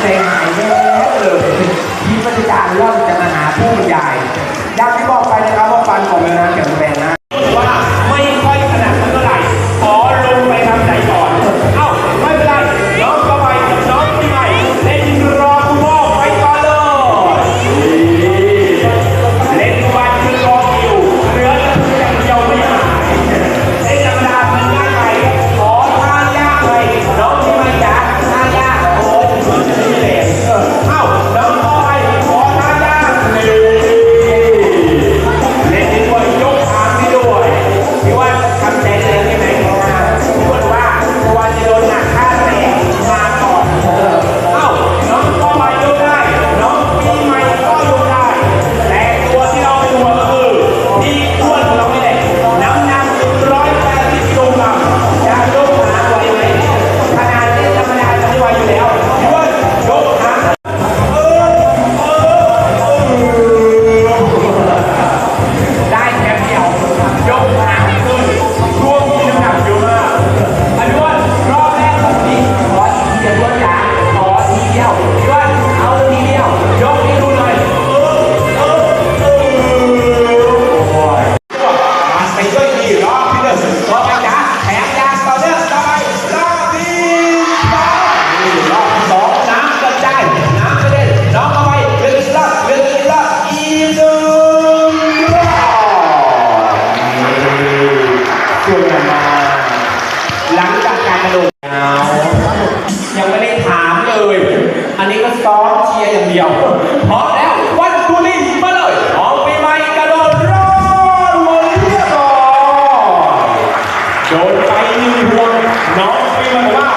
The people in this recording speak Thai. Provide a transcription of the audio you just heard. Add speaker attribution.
Speaker 1: ใจ
Speaker 2: หายแย่เลยที่บรรยากเริ่มจะมาหาผู้ใหญ่ยอยางที่บอกไปนะครับว่าฟันของเรานั้นแข็งแรงนะ นี้ก็ซ้อมเชียร์อย่างเดียวพร้อมแล้ววันตุลิมาเลยออกปีใหม่กระโดดรอดวันเรียบร้อยโดนไปหนึ่ง
Speaker 1: ว
Speaker 2: งน้องปีใหม่ว่า